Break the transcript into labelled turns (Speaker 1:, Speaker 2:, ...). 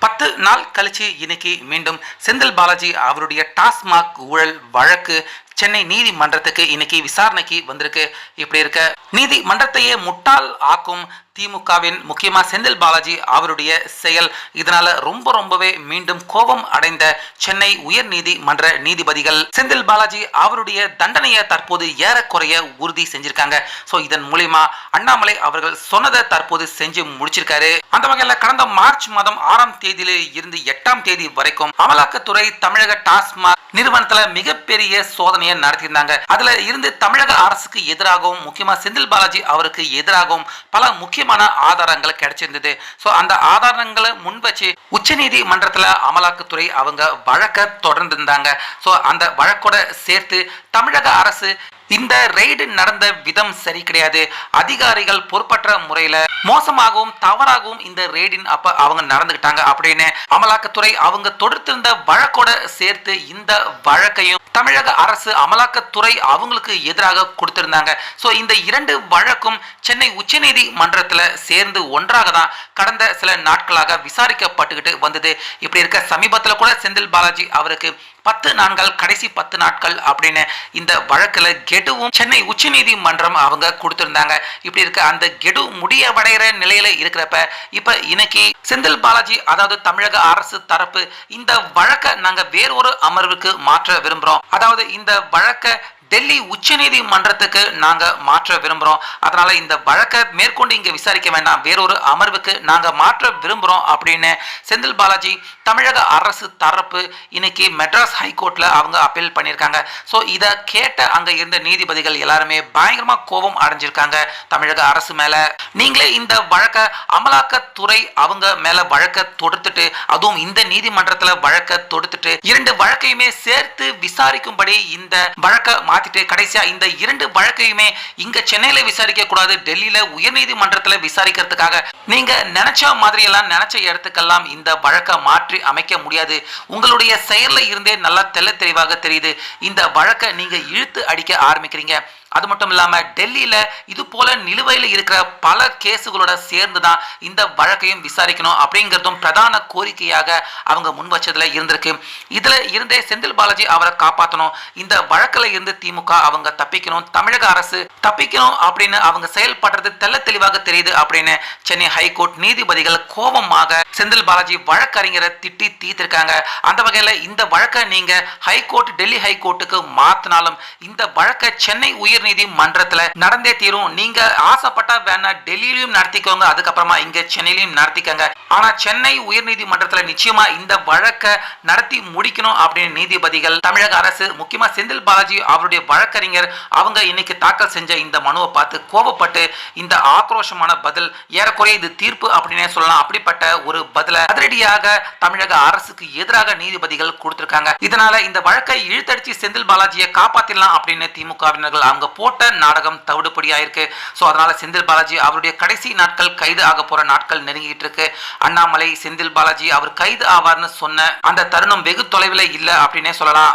Speaker 1: பத்து நாள் கழிச்சு இன்னைக்கு மீண்டும் செந்தில் பாலாஜி அவருடைய டாஸ்மாக் ஊழல் வழக்கு சென்னை நீதிமன்றத்துக்கு இன்னைக்கு விசாரணைக்கு வந்திருக்கு. இப்படி இருக்க நீதிமன்றத்தையே முட்டாள் ஆக்கும் திமுகவின் முக்கியமா செந்தில் பாலாஜி அவருடைய செயல். இதனால ரொம்ப ரொம்பவே மீண்டும் கோபம் அடைந்த சென்னை உயர் நீதிமன்ற நீதிபதிகள் செந்தில் பாலாஜி அவருடைய தண்டனையை தற்போது ஏறக்குறைய உறுதி செஞ்சிருக்காங்க. சோ இதன் மூலியமா அண்ணாமலை அவர்கள் சொன்னதை தற்போது செஞ்சு முடிச்சிருக்காரு. அந்த வகையில கடந்த மார்ச் மாதம் ஆறாம் தேதியில இருந்து எட்டாம் தேதி வரைக்கும் அமலாக்கத்துறை தமிழக டாஸ்மாக் நிறுவனத்துல மிகப்பெரிய சோதனையை நடத்தியிருந்தாங்க. அதுல இருந்து தமிழக அரசுக்கு எதிராகவும் முக்கியமா செந்தில் பாலாஜி அவருக்கு எதிராகவும் பல முக்கியமான ஆதாரங்கள் கிடைச்சிருந்தது. சோ அந்த ஆதாரங்களை முன் வச்சு நீதிமன்றத்துல அமலாக்கத்துறை அவங்க வழக்க தொடர்ந்து இருந்தாங்க சோ அந்த வழக்கோட சேர்த்து தமிழக அரசு இந்த ரெய்டு நடந்த விதம் சரி கிடையாது. அதிகாரிகள் பொறுப்பற்ற முறையில மோசமாகவும் தவறாகவும் இந்த ரெய்டின் அப்ப அவங்க நடந்துகிட்டாங்க அப்படின்னு அமலாக்கத்துறை அவங்க தொடுத்திருந்த வழக்கோட சேர்த்து இந்த வழக்கையும் தமிழக அரசு அமலாக்கத்துறை அவங்களுக்கு எதிராக கொடுத்திருந்தாங்க. சோ இந்த இரண்டு வழக்கும் சென்னை உச்சநீதிமன்றத்துல சேர்ந்து ஒன்றாக தான் கடந்த சில நாட்களாக விசாரிக்கப்பட்டுக்கிட்டு வந்தது. இப்படி இருக்க சமீபத்துல கூட செந்தில் பாலாஜி அவருக்கு பத்து நாட்கள் கடைசி பத்து நாட்கள் அப்படின்னு இந்த வழக்கில் கெடுவும் சென்னை உச்சநீதிமன்றம் அவங்க கொடுத்திருந்தாங்க. இப்படி இருக்க அந்த கெடு முடியவடைகிற நிலையில இருக்கிறப்ப இப்ப இன்னைக்கு செந்தில் பாலாஜி அதாவது தமிழக அரசு தரப்பு இந்த வழக்கை நாங்க வேறொரு அமர்வுக்கு மாற்ற விரும்புறோம். அதாவது இந்த வழக்கை டெல்லி உச்சநீதிமன்றத்துக்கு நாங்கள் மாற்ற விரும்புகிறோம் அதனால் இந்த வழக்கை மேற்கொண்டு இங்கே விசாரிக்க வேண்டாம். வேறொரு அமர்வுக்கு நாங்கள் மாற்ற விரும்புகிறோம் அப்படின்னு செந்தில் பாலாஜி தமிழக அரசு தரப்பு இன்னைக்கு மெட்ராஸ் ஹைகோர்ட்டில் அவங்க அப்பீல் பண்ணியிருக்காங்க. ஸோ இதை கேட்ட அங்கே இருந்த நீதிபதிகள் எல்லாருமே பயங்கரமாக கோபம் அடைஞ்சிருக்காங்க. தமிழக அரசு மேலே. நீங்களே இந்த வழக்கை அமலாக்கத்துறை அவங்க மேலே வழக்கை தொடுத்துட்டு அதுவும் இந்த நீதிமன்றத்தில் வழக்கை தொடுத்துட்டு இரண்டு வழக்கையுமே சேர்த்து விசாரிக்கும்படி இந்த வழக்கை மாத்திட்டு கடைசியா இந்த இரண்டு வழக்கையுமே இங்க சென்னையில விசாரிக்க கூடாது டெல்லியில உயர்நீதிமன்றத்துல விசாரிக்கிறதுக்காக. நீங்க நினைச்ச மாதிரி எல்லாம் நினைச்ச இடத்துக்கெல்லாம் இந்த வழக்கை மாற்றி அமைக்க முடியாது. உங்களுடைய செயல்ல இருந்தே நல்லா தெள்ள தெளிவாக தெரியுது. இந்த வழக்கை நீங்க இழுத்து அடிக்க ஆரம்பிக்கிறீங்க. அது மட்டும் இல்லாம டெல்லியில இது போல நிலுவையில் இருக்கிற பல கேஸுகளோட சேர்ந்து தான் இந்த வழக்கையும் விசாரிக்கணும் அப்படிங்கிறதும் பிரதான கோரிக்கையாக அவங்க முன் வச்சதுல இருந்திருக்கு. இதுல இருந்தே செந்தில் பாலாஜி அவரை காப்பாற்றணும் இந்த வழக்கில் இருந்து திமுக அவங்க தப்பிக்கணும். தமிழக அரசு தப்பிக்கணும் அப்படின்னு அவங்க செயல்படுறது தெல்ல தெளிவாக தெரியுது அப்படின்னு சென்னை ஹைகோர்ட் நீதிபதிகள் கோபமாக செந்தில் பாலாஜி வழக்கறிஞரை திட்டி தீர்த்திருக்காங்க. அந்த வகையில இந்த வழக்கை நீங்க ஹைகோர்ட் டெல்லி ஹைகோர்ட்டுக்கு மாத்தினாலும் இந்த வழக்கை சென்னை உயர் நீதிமன்றத்துல நடந்தே தீரும். நீங்க ஆசைப்பட்டா வேணா டெல்லியிலும் நடத்திக்கோங்க அதுக்கப்புறமா இங்க சென்னையிலும் நடத்திக்கோங்க. ஆனா சென்னை உயர் நீதிமன்றத்துல நிச்சயமா இந்த வழக்கை நடத்தி முடிக்கணும் அப்படின்னு நீதிபதிகள் தமிழக அரசு முக்கியமா செந்தில் பாலாஜி அவருடைய வழக்கறிஞர் அவங்க இன்னைக்கு தாக்கல் செஞ்ச இந்த மனுவை பார்த்து கோபப்பட்டு இந்த ஆக்ரோஷமான பதில் ஏறக்குறைய இது தீர்ப்பு அப்படின்னே சொல்லலாம். அப்படிப்பட்ட ஒரு பதில அதிரடியாக தமிழக அரசுக்கு எதிராக நீதிபதிகள் கொடுத்திருக்காங்க. இதனால இந்த வழக்கை இழுத்தடிச்சு செந்தில் பாலாஜியை காப்பாத்திடலாம் அப்படின்னு திமுகவினர்கள் அவங்க அவங்க போட்ட நாடகம் தவிடுபடியாயிருக்கு. ஸோ அதனால செந்தில் பாலாஜி அவருடைய கடைசி நாட்கள் கைது ஆக போற நாட்கள் நெருங்கிட்டு இருக்கு. அண்ணாமலை செந்தில் பாலாஜி அவர் கைது ஆவார்னு சொன்ன அந்த தருணம் வெகு தொலைவில் இல்லை அப்படின்னே சொல்லலாம்.